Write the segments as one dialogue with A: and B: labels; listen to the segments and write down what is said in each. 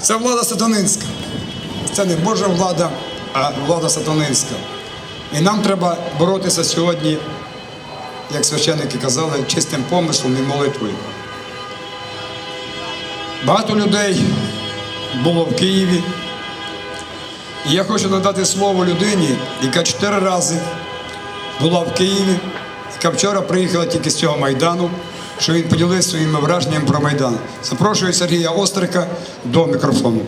A: Це влада сатанинська. Це не Божа влада, а влада сатанинська. І нам треба боротися сьогодні, як священники казали, чистим помислом і молитвою. Багато людей було в Києві. І я хочу надати слово людині, яка чотири рази була в Києві, яка вчора приїхала тільки з цього Майдану, що він поділився своїми враженнями про Майдан. Запрошую Сергія Острика до мікрофону.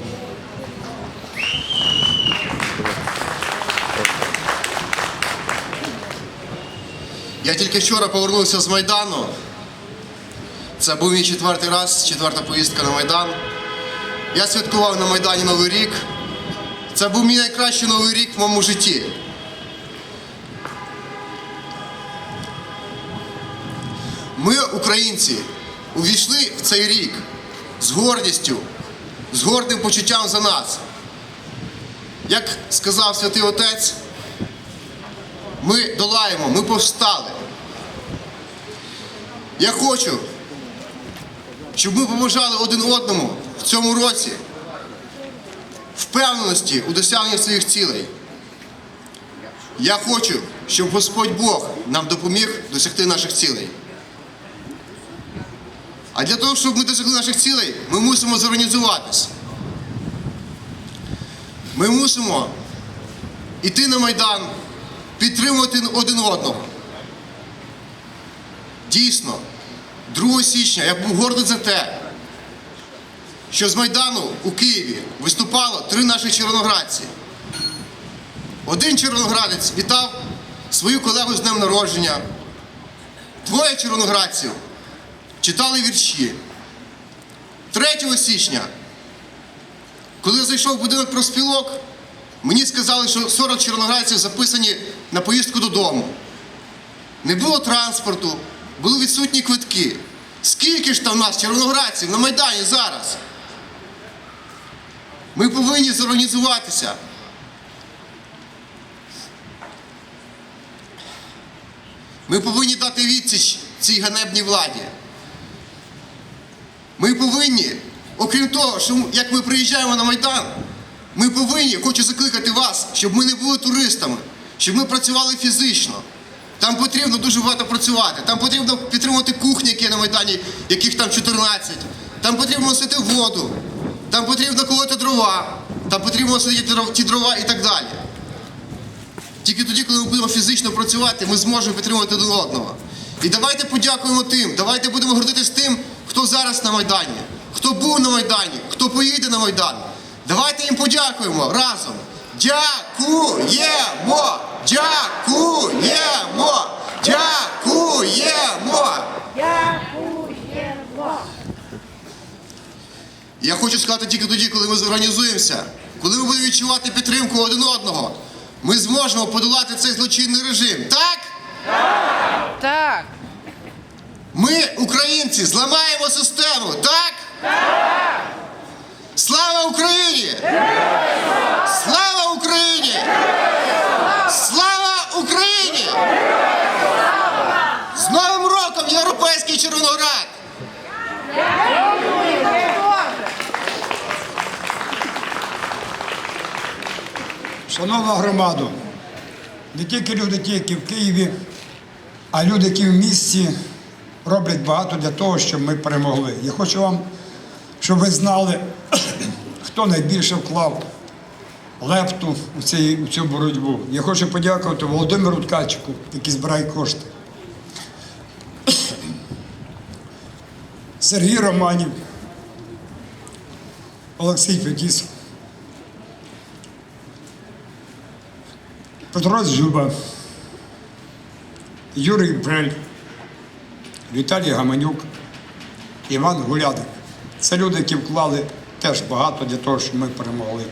B: Я тільки вчора повернувся з Майдану. Це був мій четвертий раз, четверта поїздка на Майдан. Я святкував на Майдані Новий рік. Це був мій найкращий новий рік в моєму житті. Ми, українці, увійшли в цей рік з гордістю, з гордим почуттям за нас. Як сказав святий Отець, ми долаємо, ми повстали. Я хочу, щоб ми побажали один одному в цьому році впевненості у досягненні своїх цілей. Я хочу, щоб Господь Бог нам допоміг досягти наших цілей. А для того, щоб ми досягли наших цілей, ми мусимо зорганізуватись. Ми мусимо йти на Майдан, підтримувати один одного. Дійсно, 2 січня я був гордий за те, що з Майдану у Києві виступало три наші червоноградці. Один червоноградець вітав свою колегу з днем народження. Двоє червоноградців читали вірші. 3 січня, коли я зайшов в будинок профспілок, Мені сказали, що 40 чорноградців записані на поїздку додому. Не було транспорту, були відсутні квитки. Скільки ж там нас, червоноградців, на Майдані зараз? Ми повинні зорганізуватися. Ми повинні дати відсіч цій ганебній владі. Ми повинні, окрім того, що як ми приїжджаємо на Майдан, ми повинні, хочу закликати вас, щоб ми не були туристами, щоб ми працювали фізично. Там потрібно дуже багато працювати. Там потрібно підтримувати кухні, які на Майдані, яких там 14. Там потрібно носити воду, там потрібно колоти дрова, там потрібно ті ті дрова і так далі. Тільки тоді, коли ми будемо фізично працювати, ми зможемо підтримувати один одного. І давайте подякуємо тим, давайте будемо гордитись тим, хто зараз на Майдані, хто був на Майдані, хто поїде на Майдан. Давайте їм подякуємо разом. Дякуємо! Дякуємо! Дякуємо!
C: Дякуємо.
B: Я хочу сказати тільки тоді, коли ми зорганізуємося, коли ми будемо відчувати підтримку один одного, ми зможемо подолати цей злочинний режим. Так?
C: Так.
B: Ми, українці, зламаємо систему, так? Слава Україні! Слава Україні! Слава Україні! З Новим роком, Європейський Червоноград!
A: Шановна громада, не тільки люди, які в Києві, а люди, які в місті роблять багато для того, щоб ми перемогли. Я хочу вам, щоб ви знали, хто найбільше вклав лепту у, цій, у цю боротьбу. Я хочу подякувати Володимиру Ткачику, який збирає кошти. Сергій Романів, Олексій Фетіс, Петро Зюба, Юрій Брель, Віталій Гаманюк, Іван Гулядик. Це люди, які вклали теж багато для того, щоб ми перемогли.